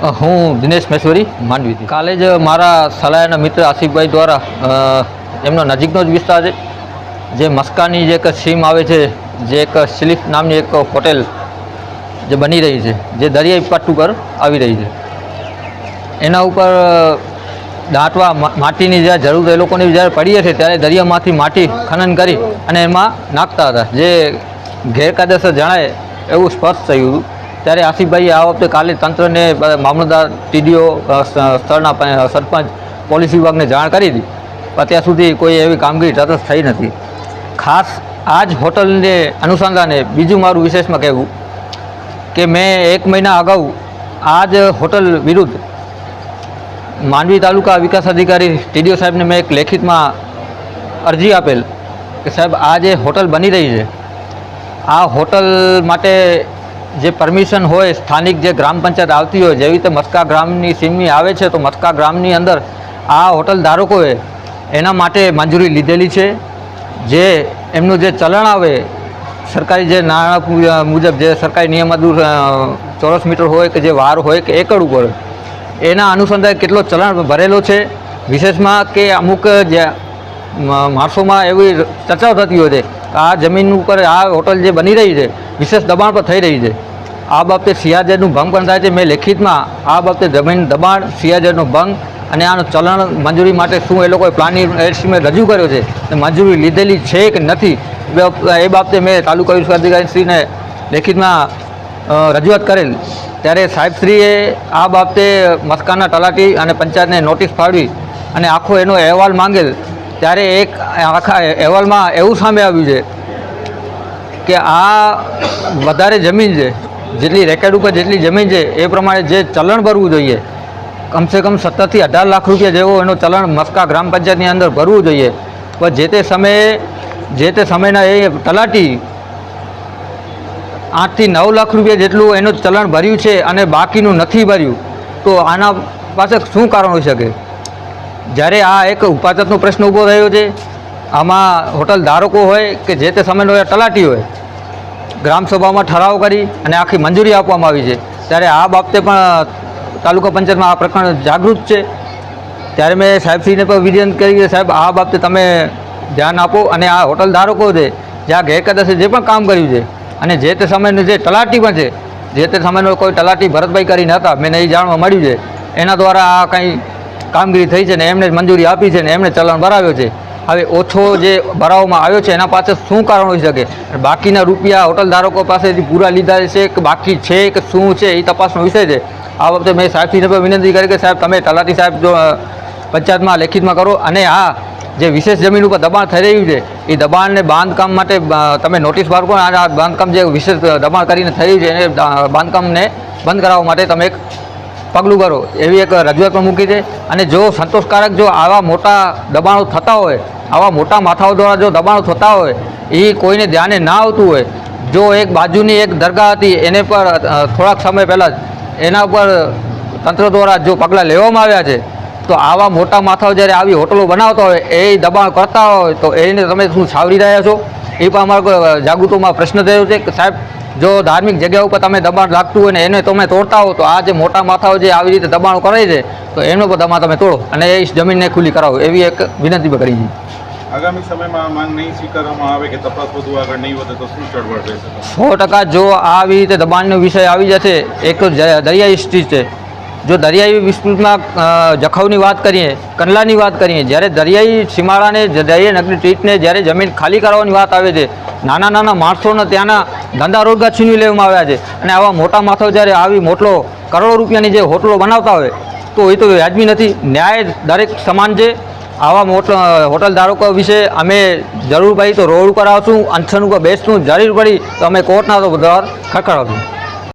હું દિનેશ મહેશ્વરી માંડવીથી કાલે જ મારા સલાહના મિત્ર આસિફભાઈ દ્વારા એમનો નજીકનો જ વિસ્તાર છે. જે મસ્કાની જે એક સીમ આવે છે, જે એક સ્લીપ નામની એક હોટેલ જે બની રહી છે, જે દરિયાઈ પટ્ટ ઉપર આવી રહી છે. એના ઉપર દાંટવા માટીની જ્યારે જરૂર એ લોકોને જ્યારે પડીએ છે ત્યારે દરિયામાંથી માટી ખનન કરી અને એમાં નાખતા હતા. જે ગેરકાયદેસર જણાય એવું સ્પષ્ટ થયું ત્યારે આસિફભાઈએ આ વખતે કાલે તંત્રને મામલતદાર ટીડીઓ સ્થળના સરપંચ, પોલીસ વિભાગને જાણ કરી હતી. અત્યાર સુધી કોઈ એવી કામગીરી તરત થઈ નથી. ખાસ આ જ હોટલને અનુસંધાને બીજું મારું વિશેષમાં કહેવું કે મેં એક મહિના અગાઉ આ જ હોટલ વિરુદ્ધ માંડવી તાલુકા વિકાસ અધિકારી ટીડીઓ સાહેબને મેં એક લેખિતમાં અરજી આપેલ કે સાહેબ આ જે હોટલ બની રહી છે, આ હોટલ માટે જે પરમિશન હોય, સ્થાનિક જે ગ્રામ પંચાયત આવતી હોય, જેવી રીતે મસ્કા ગ્રામની સીમની આવે છે, તો મસ્કા ગ્રામની અંદર આ હોટલ ધારકોએ એના માટે મંજૂરી લીધેલી છે. જે એમનું જે ચલણ આવે, સરકારી જે નાણાં મુજબ જે સરકારી નિયમાદુર ચોરસ મીટર હોય કે જે વાર હોય કે એકડ ઉપર, એના અનુસંધાને કેટલો ચલણ ભરેલો છે. વિશેષમાં કે અમુક જે માણસોમાં એવી ચર્ચાઓ થતી હોય છે. આ જમીન ઉપર આ હોટલ જે બની રહી છે, વિશેષ દબાણ પર થઈ રહી છે. આ બાબતે સીઆરઝેડનું ભંગ પણ થાય છે. મેં લેખિતમાં આ બાબતે જમીન દબાણ સીઆરઝેડનો ભંગ અને આનું ચલણ મંજૂરી માટે શું એ લોકોએ પ્લાનિંગ એસ્ટિમેટ રજૂ કર્યો છે મંજૂરી લીધેલી છે કે નથી, એ બાબતે મેં તાલુકા વિકાસ અધિકારીશ્રીને લેખિતમાં રજૂઆત કરેલ. ત્યારે સાહેબશ્રીએ આ બાબતે મસ્કાના તલાટી અને પંચાયતને નોટિસ ફાળવી અને આખો એનો અહેવાલ માંગેલ ત્યારે એક આખા અહેવાલમાં એવું સામે આવ્યું છે કે આ વધારે જમીન છે, જેટલી રેકેટ ઉપર જેટલી જમીન છે, એ પ્રમાણે જે ચલણ ભરવું જોઈએ, કમસે કમ સત્તરથી અઢાર લાખ રૂપિયા જેવો એનો ચલણ મસ્કા ગ્રામ પંચાયતની અંદર ભરવું જોઈએ. પણ જે તે સમયે, જે તે સમયના એ તલાટી આઠથી નવ લાખ રૂપિયા જેટલું એનું ચલણ ભર્યું છે અને બાકીનું નથી ભર્યું, તો આના પાસે શું કારણ હોઈ શકે? જ્યારે આ એક ઉપાચતનો પ્રશ્ન ઊભો થયો છે, આમાં હોટલ ધારકો હોય કે જે તે સમયનો તલાટી હોય ગ્રામસભામાં ઠરાવ કરી અને આખી મંજૂરી આપવામાં આવી છે. ત્યારે આ બાબતે પણ તાલુકા પંચાયતમાં આ પ્રકરણ જાગૃત છે. ત્યારે મેં સાહેબશ્રીને પણ વિનંતી કરી સાહેબ, આ બાબતે તમે ધ્યાન આપો અને આ હોટલ ધારકો છે જ્યાં ગેરકાયદેસર જે પણ કામ કર્યું છે અને જે તે સમયનું જે તલાટી પણ છે, જે તે સમયનો કોઈ તલાટી ભરતભાઈ કરીને હતા, મેં એ જાણવા મળ્યું છે. એના દ્વારા આ કંઈ કામગીરી થઈ છે ને એમને મંજૂરી આપી છે ને એમણે ચલણ ભરાવ્યો છે. હવે ઓછો જે ભરાવવામાં આવ્યો છે એના પાછળ શું કારણ હોઈ શકે? બાકીના રૂપિયા હોટલ ધારકો પાસેથી પૂરા લીધા છે કે બાકી છે કે શું છે એ તપાસનો વિષય છે. આ વખતે મેં સાહેબથી પણ વિનંતી કરી કે સાહેબ, તમે તલાટી સાહેબ જો પંચાયતમાં લેખિતમાં કરો અને આ જે વિશેષ જમીન ઉપર દબાણ થઈ રહ્યું છે, એ દબાણને બાંધકામ માટે તમે નોટિસ કરો અને આ બાંધકામ જે વિશેષ દબાણ કરીને થઈ રહ્યું છે એને બાંધકામને બંધ કરાવવા માટે તમે એક પગલું કરો, એવી એક રજૂઆત પણ મૂકી છે. અને જો સંતોષકારક જો આવા મોટા દબાણો થતા હોય, આવા મોટા માથાઓ દ્વારા જો દબાણો થતા હોય, એ કોઈને ધ્યાને ના આવતું હોય, જો એક બાજુની એક દરગાહ હતી, એને પર થોડાક સમય પહેલાં એના ઉપર તંત્ર દ્વારા જો પગલાં લેવામાં આવ્યા છે, તો આવા મોટા માથાઓ જ્યારે આવી હોટલો બનાવતા હોય, એ દબાણ કરતા હોય, તો એને તમે શું છાવરી રહ્યા છો? એ પણ અમારો જાગૃતોમાં પ્રશ્ન થયો છે કે સાહેબ જો ધાર્મિક જગ્યા ઉપર તમે દબાણ લાગતું હોય ને એને તમે તોડતા હો તો આ જે મોટા માથાઓ જે આવી રીતે દબાણ કરે છે તો એનો પણ દબાણ તમે તોડો અને એ જમીનને ખુલ્લી કરાવો. એવી એક વિનંતી કરી છે. આગામી સમયમાં માંગ નહીં સ્વીકારવામાં આવે કે તપાસ વધુ આગળ નહીં વધે તો શું ચળવળ રહેશે? સો ટકા જો આવી રીતે દબાણનો વિષય આવી જશે એક તો દરિયાઈ સ્થિતિ છે. જો દરિયાઈ વિસ્તૃતમાં જખવની વાત કરીએ કંડલાની વાત કરીએ જ્યારે દરિયાઈ સીમાડાને દરિયાઈ નગરી ટ્રીટને જ્યારે જમીન ખાલી કરાવવાની વાત આવે છે નાના નાના માણસોને ત્યાંના ધંધા રોજગાર છીનવી લેવામાં આવ્યા છે. અને આવા મોટા માથો જ્યારે આવી મોટલો કરોડો રૂપિયાની જે હોટલો બનાવતા હોય, તો એ તો વ્યાજબી નથી. ન્યાય દરેક સમાન છે. આવા હોટલ ધારકો વિશે અમે જરૂર પડી તો રોડ ઉપર આવશું અનશન ઉપર બેસશું. જરૂર પડી તો અમે કોર્ટના તો દ્વાર ખખડાવશું